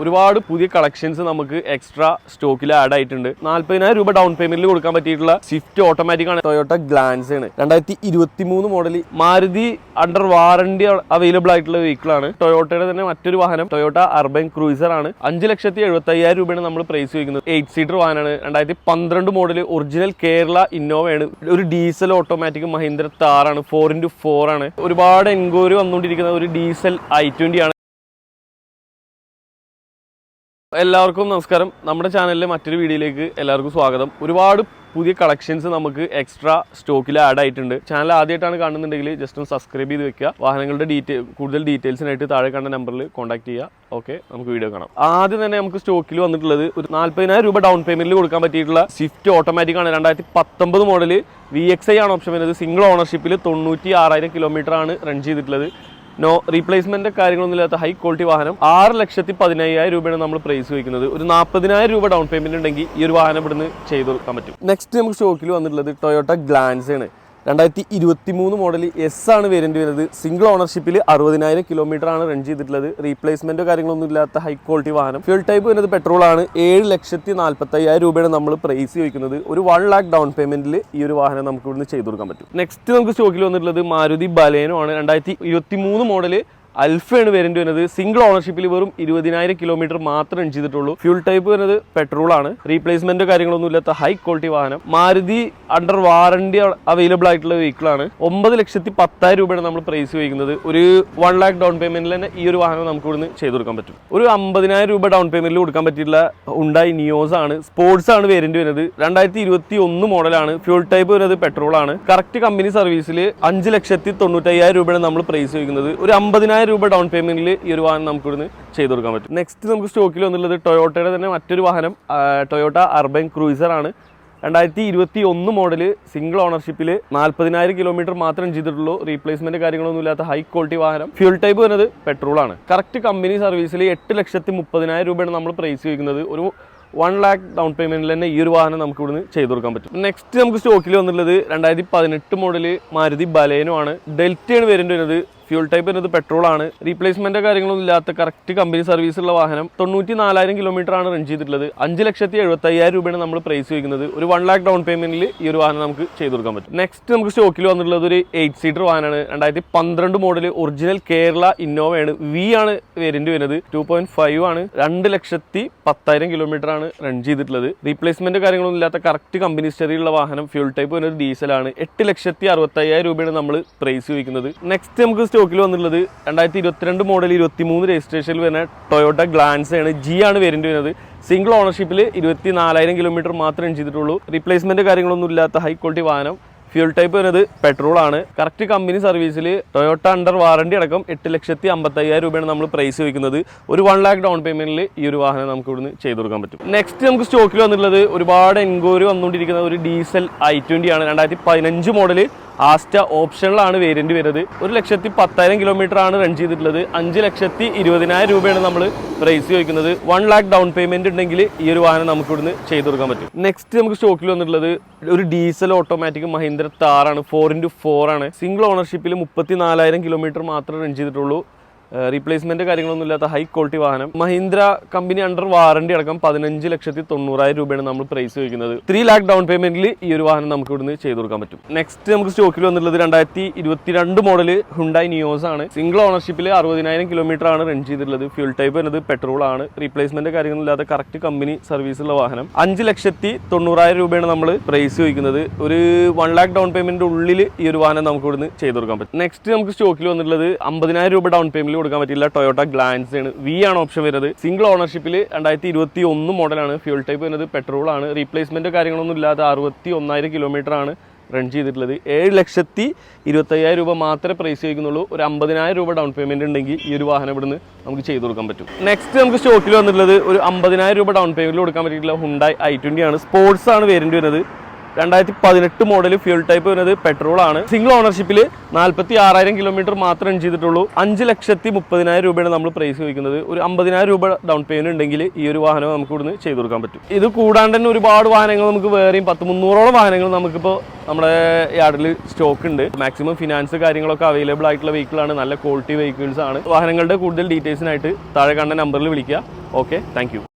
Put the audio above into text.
ഒരുപാട് പുതിയ കളക്ഷൻസ് നമുക്ക് എക്സ്ട്രാ സ്റ്റോക്കിൽ ആഡ് ആയിട്ടുണ്ട്. നാല്പതിനായിരം രൂപ ഡൗൺ പേയ്മെന്റിൽ കൊടുക്കാൻ പറ്റിയിട്ടുള്ള സ്വിഫ്റ്റ് ഓട്ടോമാറ്റിക് ആണ്. ടൊയോട്ട ഗ്ലാൻസ് ആണ്. രണ്ടായിരത്തി ഇരുപത്തി മൂന്ന് model Maruti under warranty available ആയിട്ടുള്ള വെഹിക്കിൾ ആണ്. ടൊയോട്ടയുടെ തന്നെ മറ്റൊരു വാഹനം ടൊയോട്ട അർബൻ ക്രൂസർ ആണ്. അഞ്ച് ലക്ഷത്തി എഴുപത്തി അയ്യായിരം രൂപയാണ് നമ്മൾ പ്രൈസ് വയ്ക്കുന്നത് എയ്റ്റ് സീറ്റർ വാഹനമാണ്. രണ്ടായിരത്തി പന്ത്രണ്ട് മോഡൽ ഒറിജിനൽ കേരള ഇന്നോവ ആണ്. ഒരു ഡീസൽ ഓട്ടോമാറ്റിക് മഹീന്ദ്ര താറാണ് ഫോർ ഇന്റു ഫോർ ആണ്. ഒരുപാട് എൻക്വയറി വന്നുകൊണ്ടിരിക്കുന്ന ഒരു ഡീസൽ ഐ ട്വന്റി ആണ്. എല്ലാവർക്കും നമസ്കാരം. നമ്മുടെ ചാനലിലെ മറ്റൊരു വീഡിയോയിലേക്ക് എല്ലാവർക്കും സ്വാഗതം. ഒരുപാട് പുതിയ കളക്ഷൻസ് നമുക്ക് എക്സ്ട്രാ സ്റ്റോക്കിൽ ആഡ് ആയിട്ടുണ്ട്. ചാനൽ ആദ്യമായിട്ടാണ് കാണുന്നുണ്ടെങ്കിൽ ജസ്റ്റ് ഒന്ന് സബ്സ്ക്രൈബ് ചെയ്ത് വെക്കുക. വാഹനങ്ങളുടെ ഡീറ്റെയിൽ കൂടുതൽ ഡീറ്റെയിൽസിനായിട്ട് താഴെ കണ്ട നമ്പറിൽ കോൺടാക്ട് ചെയ്യുക. ഓക്കെ നമുക്ക് വീഡിയോ കാണാം. ആദ്യം തന്നെ നമുക്ക് സ്റ്റോക്കിൽ വന്നിട്ടുള്ളത് ഒരു നാല്പതിനായിരം രൂപ ഡൗൺ പേയ്മെന്റിൽ കൊടുക്കാൻ പറ്റിയിട്ടുള്ള സ്വിഫ്റ്റ് ഓട്ടോമാറ്റിക് ആണ്. രണ്ടായിരത്തി പത്തൊമ്പത് മോഡൽ വി എക്സ് ഐ ആണ് ഓപ്ഷൻ വരുന്നത്. സിംഗിൾ ഓണർഷിപ്പിൽ തൊണ്ണൂറ്റി ആറായിരം കിലോമീറ്റർ ആണ് റൺ ചെയ്തിട്ടുള്ളത്. നോ റീപ്ലേസ്മെന്റ് കാര്യങ്ങളൊന്നും ഇല്ലാത്ത ഹൈ ക്വാളിറ്റി വാഹനം ആറ് ലക്ഷത്തി പതിനയ്യായിരം രൂപയാണ് നമ്മൾ പ്രൈസ് വയ്ക്കുന്നത്. ഒരു നാൽപ്പതിനായിരം രൂപ ഡൗൺ പേയ്മെന്റ് ഉണ്ടെങ്കിൽ ഈ ഒരു വാഹനം ഇവിടുന്ന് ചെയ്തു കൊടുക്കാൻ പറ്റും. നെക്സ്റ്റ് നമുക്ക് സ്റ്റോക്കിൽ വന്നിട്ടുള്ളത് ടൊയോട്ട ഗ്ലാൻസ് ആണ്. രണ്ടായിരത്തി ഇരുപത്തി മൂന്ന് മോഡൽ എസ് ആണ് വേരിയന്റ് വരുന്നത്. സിംഗിൾ ഓണർഷിപ്പിൽ അറുപതിനായിരം കിലോമീറ്റർ ആണ് റൺ ചെയ്തിട്ടുള്ളത്. റീപ്ലേസ്മെന്റോ കാര്യങ്ങളൊന്നും ഇല്ലാത്ത ഹൈ ക്വാളിറ്റി വാഹനം. ഫ്യൂൽ ടൈപ്പ് വരുന്നത് പെട്രോൾ ആണ്. ഏഴ് ലക്ഷത്തി നാൽപ്പത്തയ്യായിരം രൂപയാണ് നമ്മൾ പ്രൈസ് ചോദിക്കുന്നത്. ഒരു വൺ ലാക്ക് ഡൗൺ പേയ്മെന്റിൽ ഈ ഒരു വാഹനം നമുക്ക് ഇവിടുന്ന് ചെയ്തു കൊടുക്കാൻ പറ്റും. നെക്സ്റ്റ് നമുക്ക് സ്റ്റോക്കിൽ വന്നിട്ടുള്ളത് മാരുതി ബലേനോ ആണ്. രണ്ടായിരത്തി ഇരുപത്തി മൂന്ന് മോഡൽ അൽഫയാണ് വേരിയന്റ് വരുന്നത്. സിംഗിൾ ഓണർഷിപ്പിൽ വെറും ഇരുപതിനായിരം കിലോമീറ്റർ മാത്രം റൺ ചെയ്തിട്ടുള്ളൂ. ഫ്യൂൾ ടൈപ്പ് വരുന്നത് പെട്രോൾ ആണ്. റീപ്ലേസ്മെന്റ് കാര്യങ്ങളൊന്നും ഇല്ലാത്ത ഹൈ ക്വാളിറ്റി വാഹനം. മാരുതി അണ്ടർ വാറണ്ടി അവൈലബിൾ ആയിട്ടുള്ള വെഹിക്കിൾ ആണ്. ഒമ്പത് ലക്ഷത്തി പത്തായിരം രൂപയാണ് നമ്മൾ പ്രൈസ് വയ്ക്കുന്നത് ഒരു വൺ ലാക്ക് ഡൗൺ പേയ്മെന്റിൽ തന്നെ ഈ ഒരു വാഹനം നമുക്ക് ഇവിടുന്ന് ചെയ്തു കൊടുക്കാൻ പറ്റും. ഒരു അമ്പതിനായിരം രൂപ ഡൗൺ പേയ്മെന്റിൽ കൊടുക്കാൻ പറ്റിയിട്ടുള്ള ഉണ്ടായി നിയോസ് ആണ്. സ്പോർട്സ് ആണ് വേരിയന്റ് വരുന്നത്. രണ്ടായിരത്തി ഇരുപത്തി ഒന്ന് മോഡലാണ് ഫ്യൂൾ ടൈപ്പ് വരുന്നത് പെട്രോൾ ആണ്. കറക്റ്റ് കമ്പനി സർവീസിൽ അഞ്ച് ലക്ഷത്തി തൊണ്ണൂറ്റയ്യായിരം രൂപയാണ് നമ്മൾ പ്രൈസ് വയ്ക്കുന്നത് ഒരു അമ്പതിനായിരം രൂപ ഡൗൺ പേയ്മെന്റിൽ ഈ ഒരു വാഹനം നമുക്ക് ഇവിടുന്ന് ചെയ്തു കൊടുക്കാൻ പറ്റും. നെക്സ്റ്റ് നമുക്ക് സ്റ്റോക്കിൽ വന്നുള്ളത് ടൊയോട്ടയുടെ തന്നെ മറ്റൊരു വാഹനം ടൊയോട്ട അർബൻ ക്രൂയിസർ ആണ്. രണ്ടായിരത്തി ഇരുപത്തി ഒന്ന് മോഡൽ സിംഗിൾ ഓണർഷിപ്പിൽ നാൽപ്പതിനായിരം കിലോമീറ്റർ മാത്രം ചെയ്തിട്ടുള്ളൂ. റീപ്ലേസ്മെന്റ് കാര്യങ്ങളൊന്നും ഇല്ലാത്ത ഹൈ ക്വാളിറ്റി വാഹനം. ഫ്യൂൽ ടൈപ്പ് വരുന്നത് പെട്രോൾ ആണ്. കറക്റ്റ് കമ്പനി സർവീസിൽ എട്ട് ലക്ഷത്തി മുപ്പതിനായിരം രൂപയാണ് നമ്മൾ പ്രൈസ് വയ്ക്കുന്നത് ഒരു വൺ ലാക്ക് ഡൗൺ പേയ്മെന്റിൽ തന്നെ ഈ ഒരു വാഹനം നമുക്ക് ഇവിടുന്ന് ചെയ്തു കൊടുക്കാൻ പറ്റും. നെക്സ്റ്റ് നമുക്ക് സ്റ്റോക്കിൽ വന്നിട്ടുള്ളത് രണ്ടായിരത്തി പതിനെട്ട് മോഡൽ മാരുതി ബലേനോ ആണ്. ഡെൽറ്റയാണ് വരുന്നത്. ഫ്യൂൾ ടൈപ്പ് വരുന്നത് പെട്രോൾ ആണ്. റീപ്ലേസ്മെന്റ് കാര്യങ്ങളൊന്നും ഇല്ലാത്ത കറക്റ്റ് കമ്പനി സർവീസ് ഉള്ള വാഹനം തൊണ്ണൂറ്റി നാലായിരം കിലോമീറ്റർ ആണ് റൺ ചെയ്തിട്ടുള്ളത്. അഞ്ച് ലക്ഷത്തി എഴുപത്തി അയ്യായിരം രൂപയാണ് നമ്മൾ പ്രൈസ് വയ്ക്കുന്നത് ഒരു വൺ ലാക്ക് ഡൗൺ പേയ്മെന്റിൽ ഈ ഒരു വാഹനം നമുക്ക് ചെയ്തു കൊടുക്കാൻ പറ്റും. നെക്സ്റ്റ് നമുക്ക് സ്റ്റോക്കിൽ വന്നിട്ടുള്ളത് ഒരു എയ്റ്റ് സീറ്റർ വാഹനമാണ്. രണ്ടായിരത്തി പന്ത്രണ്ട് മോഡൽ ഒറിജിനൽ കേരള ഇന്നോവയാണ് വി ആണ് വേരിയന്റ് വരുന്നത്. ടു പോയിന്റ് ഫൈവ് ആണ്. രണ്ട് ലക്ഷത്തി പത്തായിരം കിലോമീറ്റർ ആണ് റൺ ചെയ്തിട്ടുള്ളത്. റീപ്ലേസ്മെന്റ് കാര്യങ്ങളൊന്നും ഇല്ലാത്ത കറക്റ്റ് കമ്പനി ഹിസ്റ്ററിയുള്ള വാഹനം ഫ്യൂൾ ടൈപ്പ് വരുന്നത് ഡീസലാണ് എട്ട് ലക്ഷത്തി അറുപത്തി അയ്യായിരം രൂപയാണ് നമ്മൾ പ്രൈസ് വയ്ക്കുന്നത് നെക്സ്റ്റ് നമുക്ക് സ്റ്റോക്കിൽ വന്നിട്ടുള്ളത് രണ്ടായിരത്തി ഇരുപത്തിരണ്ട് മോഡൽ ഇരുപത്തി മൂന്ന് രജിസ്ട്രേഷനിൽ വരുന്ന ടൊയോട്ട ഗ്ലാൻസ് ആണ്. ജി ആണ് വേരിയന്റ് വരുന്നത്. സിംഗിൾ ഓണർഷിപ്പിൽ ഇരുപത്തി നാലായിരം കിലോമീറ്റർ മാത്രമേ ചെയ്തിട്ടുള്ളൂ. റീപ്ലേസ്മെന്റ് കാര്യങ്ങളൊന്നും ഇല്ലാത്ത ഹൈ ക്വാളിറ്റി വാഹനം. ഫ്യൂൽ ടൈപ്പ് വരുന്നത് പെട്രോൾ ആണ്. കറക്റ്റ് കമ്പനി സർവീസിൽ ടൊയോട്ട അണ്ടർ വാറണ്ടി അടക്കം എട്ട് ലക്ഷത്തി അമ്പത്തയ്യായിരം രൂപയാണ് നമ്മൾ പ്രൈസ് വയ്ക്കുന്നത് ഒരു വൺ ലാക്ക് ഡൗൺ പേയ്മെന്റിൽ ഈ ഒരു വാഹനം നമുക്ക് ഇവിടുന്ന് ചെയ്തു കൊടുക്കാൻ പറ്റും. നെക്സ്റ്റ് നമുക്ക് സ്റ്റോക്കിൽ വന്നിട്ടുള്ളത് ഒരുപാട് എൻക്വയറി വന്നുകൊണ്ടിരിക്കുന്ന ഒരു ഡീസൽ ഐ ട്വന്റി ആണ്. രണ്ടായിരത്തി പതിനഞ്ച് മോഡൽ ആസ്റ്റ ഓപ്ഷനിലാണ് വേരിയന്റ് വരുന്നത്. ഒരു ലക്ഷത്തി പത്തായിരം കിലോമീറ്റർ ആണ് റൺ ചെയ്തിട്ടുള്ളത്. അഞ്ച് ലക്ഷത്തി ഇരുപതിനായിരം രൂപയാണ് നമ്മൾ പ്രൈസ് ചോദിക്കുന്നത്. വൺ ലാക്ക് ഡൗൺ പേയ്മെന്റ് ഉണ്ടെങ്കിൽ ഈ ഒരു വാഹനം നമുക്ക് ഇവിടുന്ന് ചെയ്തു കൊടുക്കാൻ പറ്റും. നെക്സ്റ്റ് നമുക്ക് സ്റ്റോക്കിൽ വന്നിട്ടുള്ളത് ഒരു ഡീസൽ ഓട്ടോമാറ്റിക് മഹീന്ദ്ര താറാണ് ഫോർ ഇന്റു ഫോർ ആണ്. സിംഗിൾ ഓണർഷിപ്പിൽ മുപ്പത്തി നാലായിരം കിലോമീറ്റർ മാത്രമേ റൺ ചെയ്തിട്ടുള്ളൂ. റീപ്ലേസ്മെന്റ് കാര്യങ്ങളൊന്നും ഇല്ലാത്ത ഹൈ ക്വാളിറ്റി വാഹനം. മഹീന്ദ്ര കമ്പനി അണ്ടർ വാറണ്ടി അടക്കം പതിനഞ്ച് ലക്ഷത്തി തൊണ്ണൂറായിരം രൂപയാണ് നമ്മൾ പ്രൈസ് വയ്ക്കുന്നത് ത്രീ ലാക്ക് ഡൗൺ പേയ്മെന്റിൽ ഈ ഒരു വാഹനം നമുക്ക് ഇവിടുന്ന് ചെയ്തു കൊടുക്കാൻ പറ്റും. നെക്സ്റ്റ് നമുക്ക് സ്റ്റോക്കിൽ വന്നിട്ടുള്ളത് രണ്ടായിരത്തി ഇരുപത്തിരണ്ട് മോഡൽ ഹുണ്ടായി നിയോസ് ആണ്. സിംഗിൾ ഓണർഷിപ്പിൽ അറുപതിനായിരം കിലോമീറ്റർ ആണ് റൺ ചെയ്തിട്ടുള്ളത്. ഫ്യൂൽ ടൈപ്പ് വരുന്നത് പെട്രോൾ ആണ്. റീപ്ലേസ്മെന്റ് കാര്യങ്ങളൊന്നും ഇല്ലാത്ത കറക്റ്റ് കമ്പനി സർവീസ് ഉള്ള വാഹനം. അഞ്ച് ലക്ഷത്തി തൊണ്ണൂറായിരം രൂപയാണ് നമ്മൾ പ്രൈസ് വയ്ക്കുന്നത് ഒരു വൺ ലാക്ക് ഡൗൺ പേയ്മെന്റ് ഉള്ളിൽ ഈ ഒരു വാഹനം നമുക്ക് ഇവിടുന്ന് ചെയ്തു കൊടുക്കാൻ പറ്റും. നെക്സ്റ്റ് നമുക്ക് സ്റ്റോക്കിൽ വന്നിട്ടുള്ളത് അമ്പതിനായിരം രൂപ ഡൗൺ പേയ്മെന്റ് കൊടുക്കാൻ പറ്റില്ല. ടൊയോട്ട ഗ്ലാൻസ് ആണ്. വി ആണ് ഓപ്ഷൻ വരുന്നത്. സിംഗിൾ ഓണർഷിപ്പിൽ രണ്ടായിരത്തി ഇരുപത്തി ഒന്ന് മോഡലാണ് ഫ്യൂൽ ടൈപ്പ് വരുന്നത്. പെട്രോൾ ആണ്. റീപ്ലേസ്മെന്റ് കാര്യങ്ങളൊന്നും ഇല്ലാതെ അറുപത്തി ഒന്നായിരം കിലോമീറ്റർ ആണ് റൺ ചെയ്തിട്ടുള്ളത്. ഏഴ് ലക്ഷത്തി ഇരുപത്തയ്യായിരം രൂപ മാത്രമേ പ്രൈസ് ചോദിക്കുന്നുള്ളൂ. ഒരു അമ്പതിനായിരം രൂപ ഡൗൺ പേയ്മെന്റ് ഉണ്ടെങ്കിൽ ഈ ഒരു വാഹനം ഇവിടുന്ന് നമുക്ക് ചെയ്തു കൊടുക്കാൻ പറ്റും. നെക്സ്റ്റ് നമുക്ക് സ്റ്റോക്കിൽ വന്നിട്ടുള്ളത് ഒരു അമ്പതിനായിരം രൂപ ഡൗൺ പേയ്മെന്റ് കൊടുക്കാൻ പറ്റിയിട്ടുള്ള ഹുണ്ടായി ഐ ട്വന്റി ആണ്. സ്പോർട്സ് ആണ് വേരിയന്റ് വരുന്നത്. രണ്ടായിരത്തി പതിനെട്ട് മോഡൽ ഫ്യൂൽ ടൈപ്പ് വരുന്നത് പെട്രോൾ ആണ്. സിംഗിൾ ഓണർഷിപ്പിൽ നാൽപ്പത്തി ആറായിരം കിലോമീറ്റർ മാത്രം ചെയ്തിട്ടുള്ളൂ അഞ്ച് ലക്ഷത്തി മുപ്പതിനായിരം രൂപയാണ് നമ്മൾ പ്രൈസ് ചോദിക്കുന്നത്. ഒരു അമ്പതിനായിരം രൂപ ഡൗൺ പേയ്മെന്റ് ഉണ്ടെങ്കിൽ ഈ ഒരു വാഹനം നമുക്ക് ഇവിടുന്ന് ചെയ്തു കൊടുക്കാൻ പറ്റും. ഇത് കൂടാണ്ട് തന്നെ ഒരുപാട് വാഹനങ്ങൾ നമുക്ക് വേറെയും പത്ത് മുന്നൂറോളം വാഹനങ്ങൾ നമുക്കിപ്പോൾ നമ്മുടെ യാർഡിൽ സ്റ്റോക്ക് ഉണ്ട്. മാക്സിമം ഫിനാൻസ് കാര്യങ്ങളൊക്കെ അവൈലബിൾ ആയിട്ടുള്ള വെഹിക്കിൾ ആണ്. നല്ല ക്വാളിറ്റി വെഹിക്കിൾസ് ആണ്. വാഹനങ്ങളുടെ കൂടുതൽ ഡീറ്റെയിൽസിനായിട്ട് താഴെ കണ്ട നമ്പറിൽ വിളിക്കുക. Okay thank